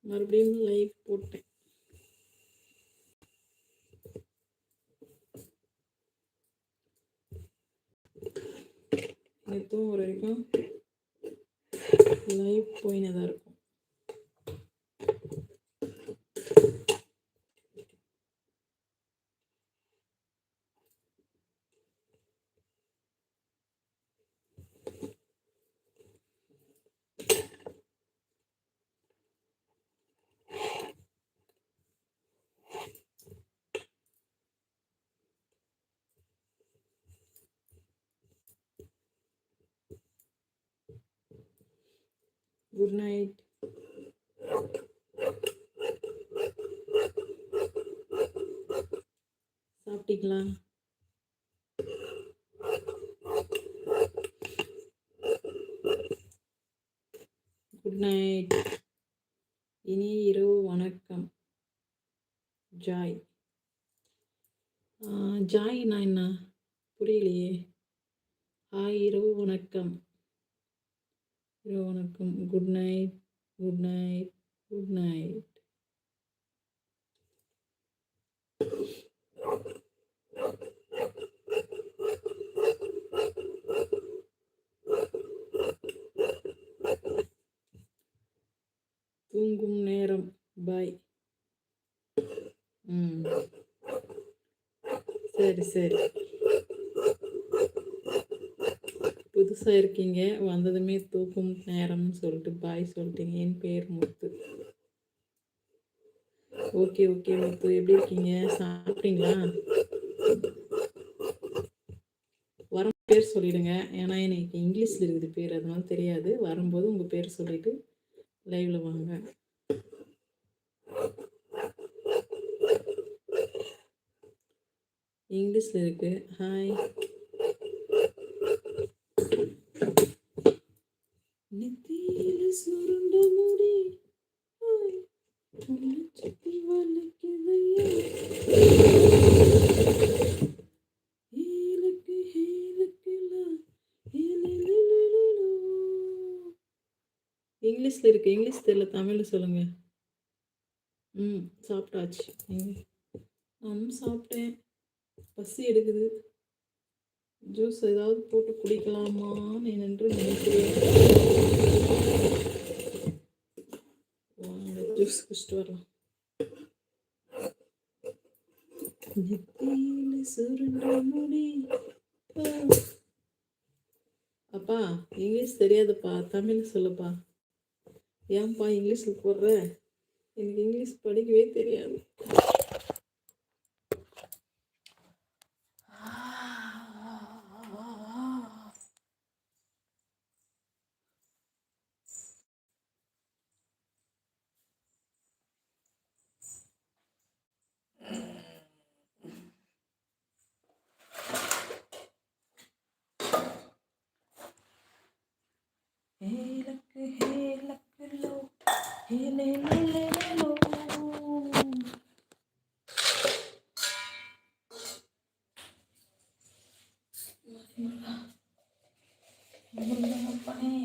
மறுபடியும் லைவ் போட்டேன். நேற்றும் ஒரு வரைக்கும் லைவ் போயினதாக இருக்கும். குட் நைட் சாப்பிட்டீங்களா குட் நைட் இனிய இரவு வணக்கம் ஜாய் ஆ, ஜாய்னா என்ன புரியலையே ஹாய் இரவு வணக்கம் இரவு வணக்கம் good night good night good night தூங்கும் நேரம் பாய் ம் சரி. புதுசாக இருக்கீங்க. வந்ததுமே தூக்கும் நேரம்னு சொல்லிட்டு பாய் சொல்லிட்டீங்க. என் பேர் முத்து. ஓகே ஓகே முத்து. எப்படி இருக்கீங்க? சாப்பிட்டீங்களா? வரும் பேர் சொல்லிடுங்க. ஏன்னா எனக்கு இங்கிலீஷில் இருக்குது பேர். அதனால தெரியாது. வரும்போது உங்கள் பேர் சொல்லிட்டு லைவ்ல வாங்க. இங்கிலீஷில் இருக்கு. ஹாய் நெத்தியில சுருண்ட முடி. சுத்தி வளைக்குதையே. இங்கிலீஷில் ஏலக்குலா, இருக்கு. இங்கிலீஷ் தெரியல தமிழில் சொல்லுங்க. ம் சாப்பிட்டாச்சு. நீங்க ம் சாப்பிட்டேன். பசி எடுக்குது. ஜூஸ் ஏதாவது போட்டு குடிக்கலாமான்னு என்று நினைக்கிறேன். வாங்க ஜூஸ் குடிச்சிட்டு வரலாம். நெத்தியில சுருண்ட முடி. அப்பா இங்கிலீஷ் தெரியாதுப்பா. தமிழ் சொல்லுப்பா. ஏன்பா இங்கிலீஷில் போடுற? எனக்கு இங்கிலீஷ் படிக்கவே தெரியாது. முருகப்பனே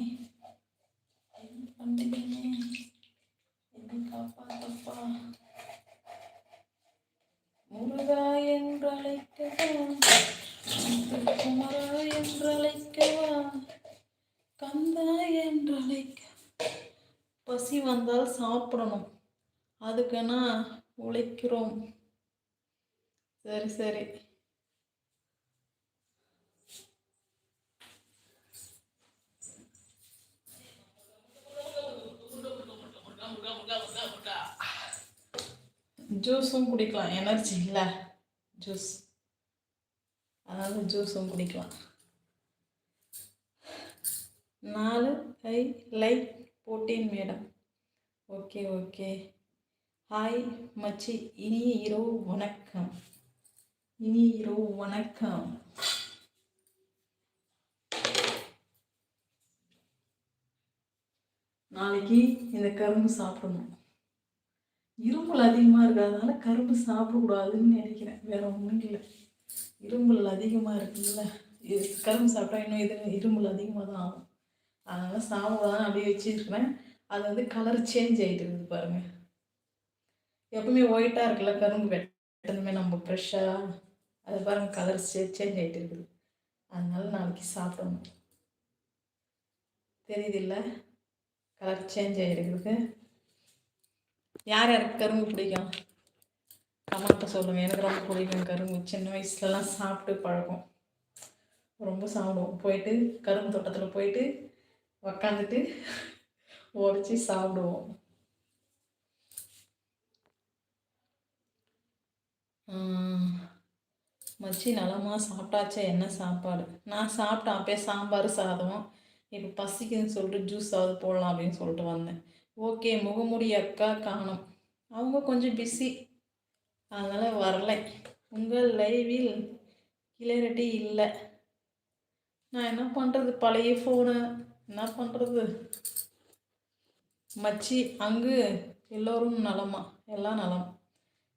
என்ன பண்ணுறீங்க என்னை காப்பாத்தப்பா முருகா என்று அழைக்கவா குமரா என்று அழைக்கவா கந்தா என்று அழைக்க பசி வந்தால் சாப்பிடணும். அதுக்குன்னா உழைக்கிறோம். சரி சரி. ஜூஸும் குடிக்கலாம். எனர்ஜி இல்லை. ஜூஸ். அதனால் ஜூஸும் குடிக்கலாம். நாலு ஐ லைக் போட்டேன் மேடம். Okay okay. ஹாய் மச்சி. இனிய இரவு வணக்கம். இனிய இரவு வணக்கம். நாளைக்கு இந்த கரும்பு சாப்பிடணும். இரும்பல் அதிகமாக இருக்கிறதுனால கரும்பு சாப்பிடக்கூடாதுன்னு நினைக்கிறேன். வேற ஒன்றும் இல்லை. இரும்பல் அதிகமாக இருக்குல்ல கரும்பு சாப்பிட்டா இன்னும் இது இரும்பல் அதிகமாக தான் ஆகும். அதனால் சாப்பிடாதான் அப்படியே வச்சுருக்கிறேன். அது வந்து கலர் சேஞ்ச் ஆகிட்டு இருக்குது பாருங்கள் எப்பவுமே ஒயிட்டாக இருக்குல்ல கரும்பு வெட்டணுமே நம்ம ஃப்ரெஷ்ஷாக அது பாருங்கள் கலர் சே சேஞ்ச் ஆகிட்டு இருக்குது அதனால நாளைக்கு சாப்பிடணும். தெரியுது இல்லை? கலர் சேஞ்ச் ஆகிருக்குது யார் யாருக்கு கரும்பு பிடிக்கும்? கமெண்ட்டை சொல்லுங்கள் எனக்கு ரொம்ப பிடிக்கும் கரும்பு. சின்ன வயசுலலாம் சாப்பிட்டு பழக்கம். ரொம்ப சாப்பிடுவோம். போயிட்டு கரும்பு தோட்டத்தில் போயிட்டு உக்காந்துட்டு உடச்சி சாப்பிடுவோம். மச்சி நலமாக சாப்பிட்டாச்சே? என்ன சாப்பாடு? நான் சாப்பிட்டேன். அப்பயே சாம்பார் சாதம். இப்போ பசிக்குதுன்னு சொல்லிட்டு ஜூஸ் ஆகுது போடலாம் அப்படின்னு சொல்லிட்டு வந்தேன். ஓகே முகமுடி அக்கா காணும். அவங்க கொஞ்சம் பிஸி அதனால் வரலை. உங்கள் லைவில் கிளியரிட்டி இல்லை. நான் என்ன பண்ணுறது பழைய ஃபோனு என்ன பண்ணுறது மச்சி அங்கு எல்லோரும் நலமா? எல்லாம் நலம்.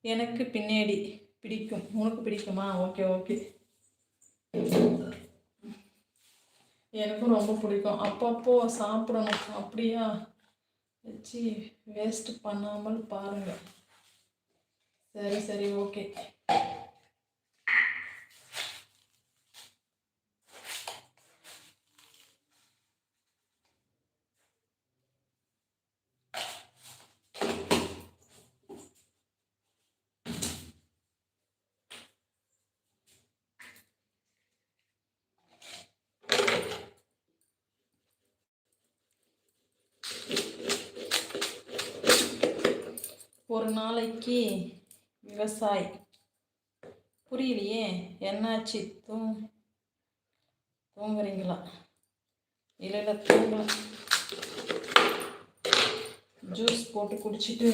எனக்கு பின்னாடி பிடிக்கும். உனக்கு பிடிக்குமா? Okay okay. எனக்கும் ரொம்ப பிடிக்கும். அப்பப்போ சாப்பிடணும். அப்படியா? வச்சு வேஸ்ட் பண்ணாமல் பாருங்கள் சரி சரி ஓகே ஒரு நாளைக்கு விவசாயி. புரியலையே? என்னாச்சு? தூ தூங்குறீங்களா? இல்லை இல்லை தூங்கல. ஜூஸ் போட்டு குடிச்சிட்டு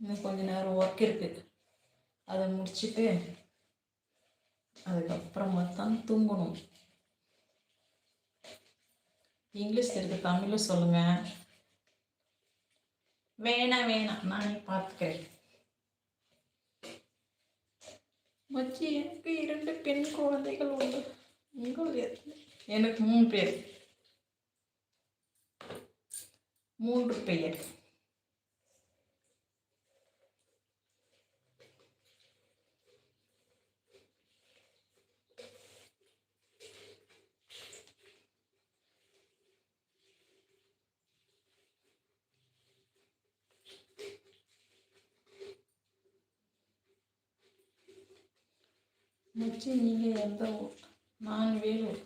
இன்னும் கொஞ்ச நேரம் ஒர்க் இருக்குது அதை முடிச்சுட்டு அதுக்கப்புறமா தான் தூங்கணும். இங்கிலீஷில் இருக்க தமிழும் சொல்லுங்கள் வேணாம் வேணாம் நானே பார்த்துக்கிறேன். மச்சி எனக்கு இரண்டு பெண் குழந்தைகள் உண்டு. உங்கள் எனக்கு மூணு பேர். மூன்று பெயர். மச்சி நீங்கள் எந்த ஊர் நான் வேலூர்.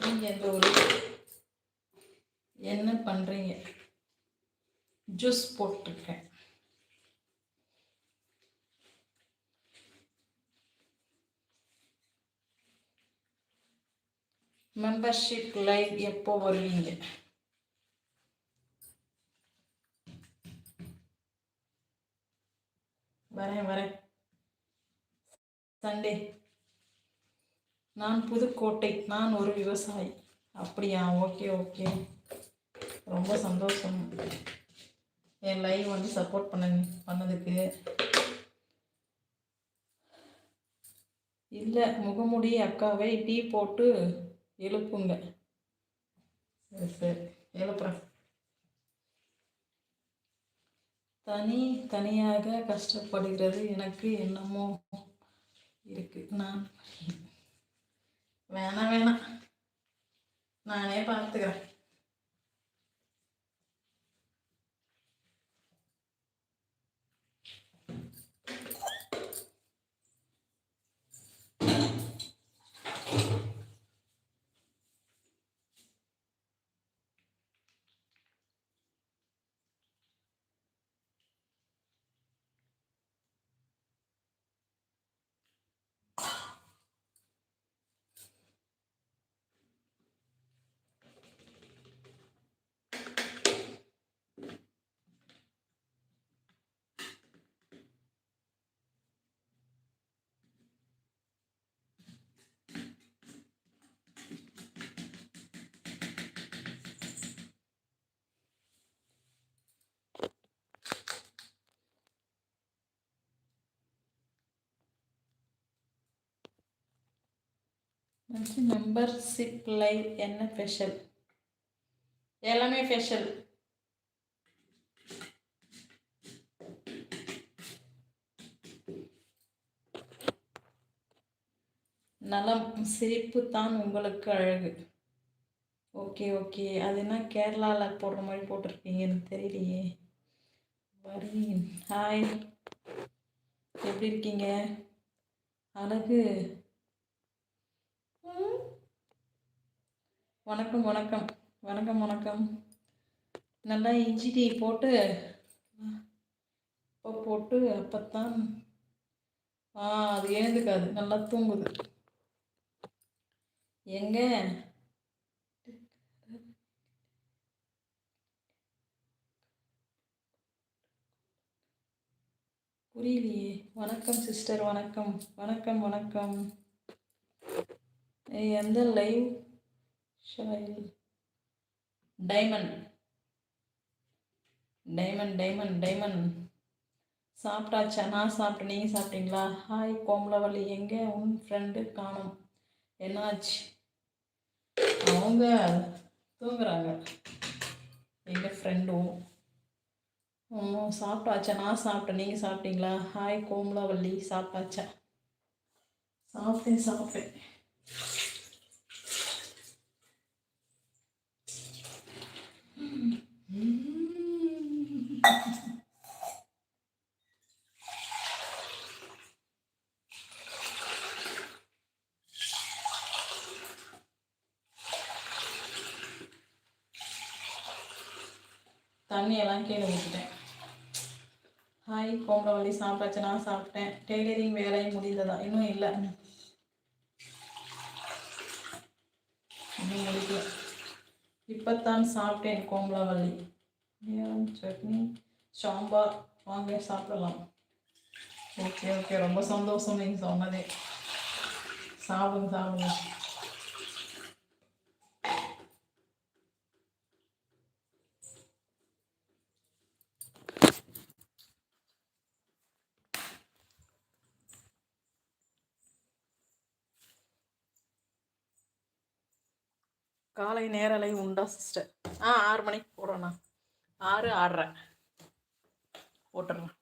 நீங்கள் எந்த ஊர்? என்ன பண்ணுறீங்க ஜூஸ் போட்டிருக்கேன். மெம்பர்ஷிப் லைவ் எப்போ வருவீங்க? வரேன் வரேன். சண்டே நான் புதுக்கோட்டை நான் ஒரு விவசாயி. அப்படியா? Okay okay. ரொம்ப சந்தோஷம். என் லைவ் வந்து சப்போர்ட் பண்ண பண்ணதுக்கு. இல்லை முகமுடி அக்காவை டீ போட்டு எழுப்புங்க. சரி சரி. எழுப்புறேன். தனி தனியாக கஷ்டப்படுகிறது எனக்கு என்னமோ. இருக்கணும் வேணாம் வேணாம் நானே பார்த்துக்கிறேன் மச்சி மெம்பர்ஷிப் லைவ் என்ன ஸ்பெஷல் எல்லாமே ஸ்பெஷல் நலம் சிரிப்பு தான் உங்களுக்கு அழகு. ஓகே ஓகே அது என்ன கேரளாவில் போடுற மாதிரி போட்டிருக்கீங்க எனக்கு தெரியலையே. வரி ஹாய் எப்படி இருக்கீங்க? அழகு ம். வணக்கம் வணக்கம். வணக்கம் வணக்கம். நல்லா இஞ்சி டீ போட்டு இப்போ போட்டு அப்போத்தான் ஆ அது எழுந்துக்காது நல்லா தூங்குது. எங்க? புரியலையே. வணக்கம் சிஸ்டர். வணக்கம். வணக்கம் வணக்கம். எந்த live? Diamond diamond diamond diamond சாப்பிட்டாச்சா? நான் சாப்பிட்டேன். நீங்கள் சாப்பிட்டீங்களா? ஹாய் கோமலவள்ளி எங்கே? உன் ஃப்ரெண்டு காணும். என்னாச்சு? அவங்க தூங்குறாங்க. எங்கள் ஃப்ரெண்டும் சாப்பிட்டாச்சா? நான் சாப்பிட்டேன். நீங்கள் சாப்பிட்டீங்களா? ஹாய் கோமலாவள்ளி சாப்பிட்டாச்சா? சாப்பிட்டேன் சாப்பிட்டேன். தண்ணியெல்லாம் கீழே ஊற்றிட்டேன் ஹாய் கோமரவள்ளி சாப்பிட்டாச்சு? நான் சாப்பிட்டேன். டெய்லரிங் வேலை முடிந்ததா? இன்னும் இல்லை இன்னும் முடிக்கல இப்போத்தான் சாப்பிட்டேன் கோமலாவள்ளி நேரம் சட்னி? சாம்பார். வாங்க சாப்பிடலாம். Okay okay. ரொம்ப சந்தோஷம் நீங்கள் சொன்னதே. சாப்பிடுங்க சாப்பிடுங்க. காலை நேரலை உண்டா சிஸ்டர் ஆ ஆறு மணிக்கு போடுறேண்ணா ஆறு ஆறரை. போட்டுடுறேன்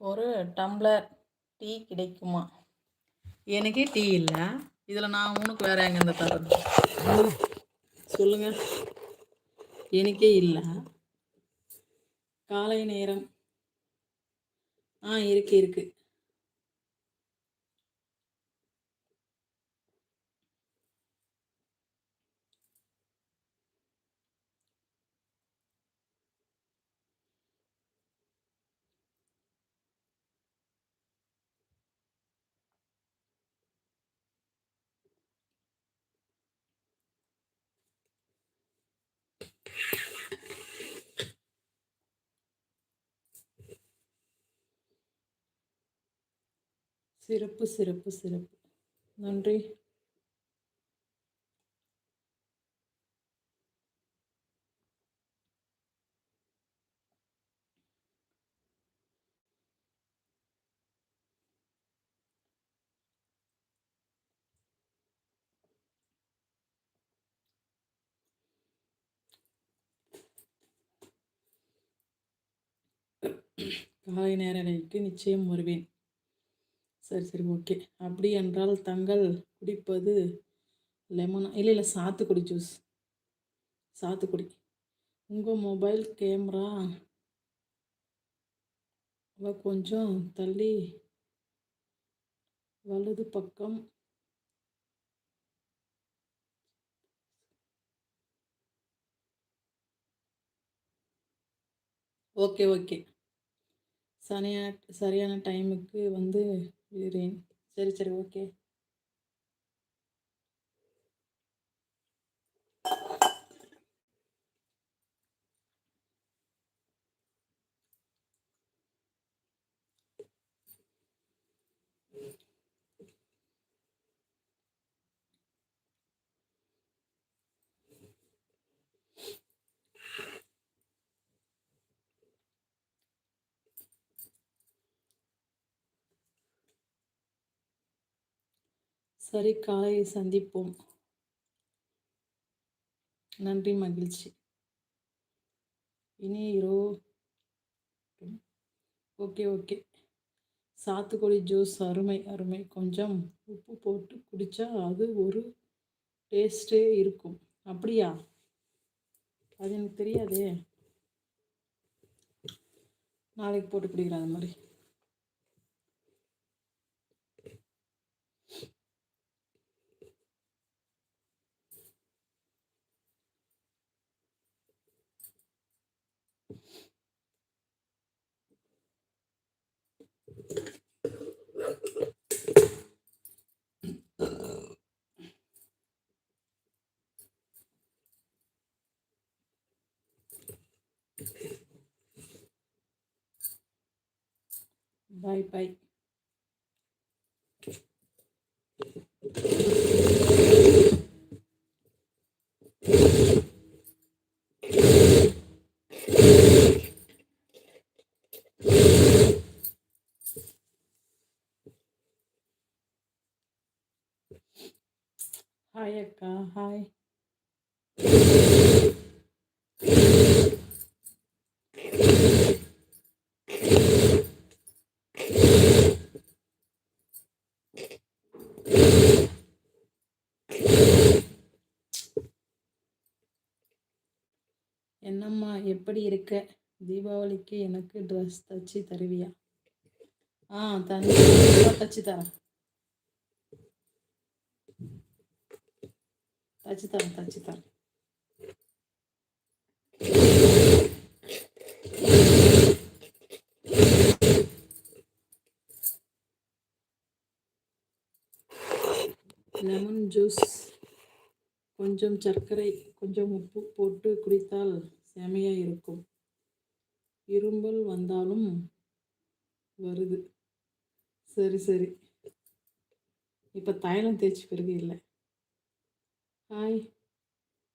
ஒரு டம்ளர் டீ கிடைக்குமா? எனக்கே டீ இல்லை. இதில் நான் உனக்கு வேற எங்க இருந்து தரது சொல்லுங்க. எனக்கே இல்லை. காலை நேரம். ஆ இருக்கு இருக்குது சிறப்பு சிறப்பு சிறப்பு. நன்றி. காலை நேரலைக்கு நிச்சயம் வருவேன். சரி சரி ஓகே. அப்படி என்றால் தங்கள் குடிப்பது லெமன் இல்லை இல்லை சாத்துக்குடி ஜூஸ் சாத்துக்குடி. உங்கள் மொபைல் கேமரா கொஞ்சம் தள்ளி வலது பக்கம் ஓகே ஓகே. சரியான சரியான டைமுக்கு வந்து விடுறேன் சரி சரி ஓகே. சரி காலை சந்திப்போம். நன்றி மகிழ்ச்சி. இனி இரோ ஓகே ஓகே. சாத்துக்குடி ஜூஸ் அருமை அருமை. கொஞ்சம் உப்பு போட்டு குடித்தா அது ஒரு டேஸ்ட்டே இருக்கும். அப்படியா? அது எனக்கு தெரியாதே. நாளைக்கு போட்டு குடிக்கிறேன் அது மாதிரி. Bye bye. எப்படி இருக்க? தீபாவளிக்கு எனக்கு ட்ரெஸ் தச்சு தருவியா? ஆ தண்ணி தச்சு தரேன். தச்சு தரேன் தச்சு தரேன். லெமன் ஜூஸ் கொஞ்சம் சர்க்கரை கொஞ்சம் உப்பு போட்டு குடித்தால் செமையாக இருக்கும். இரும்பல் வந்தாலும் வருது. சரி சரி. இப்போ தைலம் தேய்ச்சி பிறகு இல்லை. ஹாய்.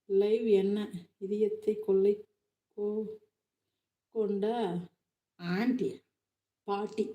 லைவ் என்ன? இதயத்தை கொள்ளை கோ கொண்ட? ஆண்டி பாட்டி.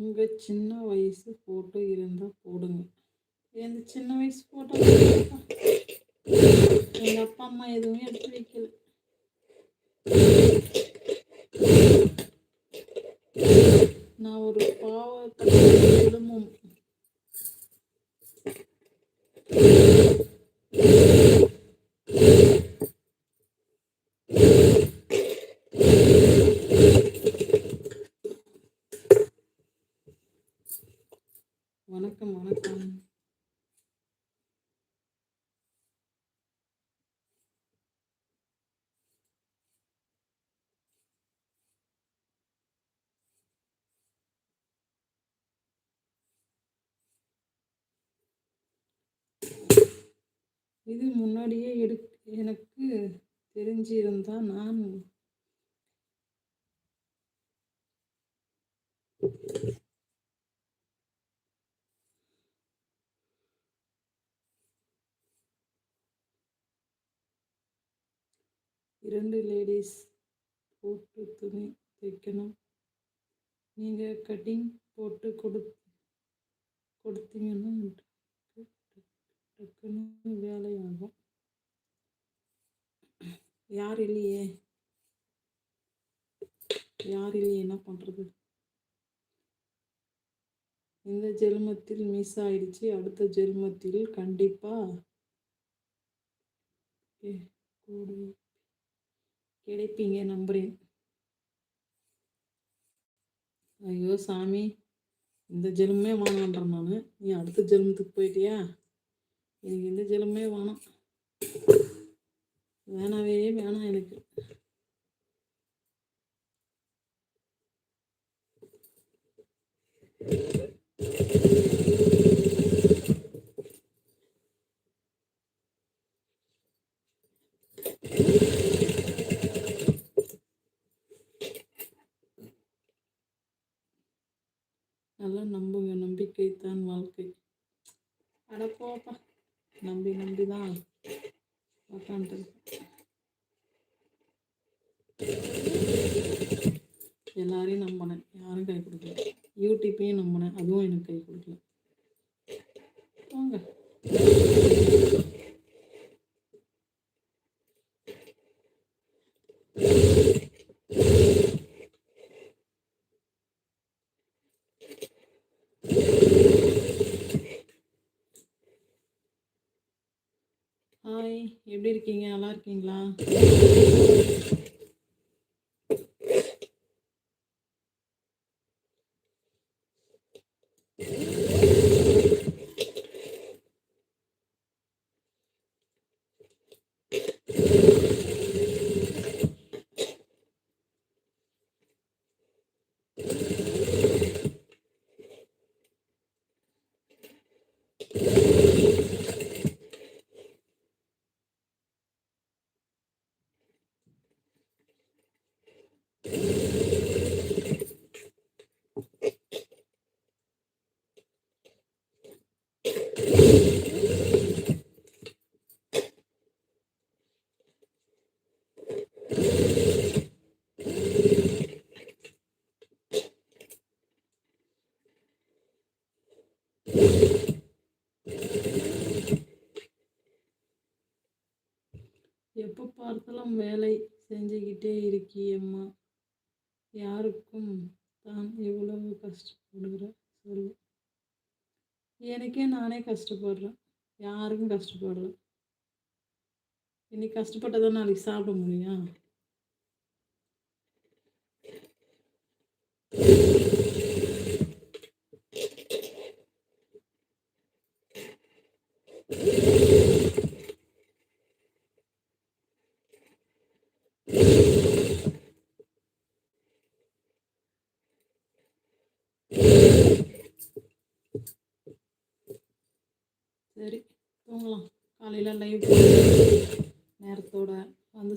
உங்கள் சின்ன வயசு ஃபோட்டோ இருந்தால் போடுங்க. எந்த சின்ன வயசு ஃபோட்டோ எங்கள் அப்பா அம்மா எதுவுமே எடுத்து வைக்கல. நான் ஒரு பாவ குடும்பம் வணக்கம் வணக்கம் இது முன்னாடியே எடு எனக்கு தெரிஞ்சிருந்தா நான் இரண்டு லேடிஸ் போட்டு துணி தைக்கணும். நீங்கள் கட்டிங் போட்டு கொடு கொடுத்தீங்கன்னா டக்குன்னு வேலையாகும். யார் இல்லையே? யார் இல்லையே? என்ன பண்ணுறது இந்த ஜென்மத்தில் மிஸ் ஆயிடுச்சு. அடுத்த ஜென்மத்தில் கண்டிப்பாக கிடைப்பீங்க நம்புறேன். ஐயோ சாமி. இந்த ஜென்மே வாங்கன்றேன் நான். நீ அடுத்த ஜென்மத்துக்கு போயிட்டியா? எனக்கு இந்த ஜலமே வேணாம். வேணாவே வேணாம் எனக்கு. நல்லா நல்லா இருக்கீங்களா எப்போ பார்த்தாலும் வேலை செஞ்சுக்கிட்டே இருக்கியம்மா யாருக்கும் தான் எவ்வளவு கஷ்டப்படுகிற சொல்லு. எனக்கே நானே கஷ்டப்படுறேன். யாருக்கும் கஷ்டப்படல. இன்னைக்கு கஷ்டப்பட்டதான் நாளைக்கு சாப்பிட முடியும்? சரி தூங்கலாம் காலையில் லைவ் நேரத்தோட வந்து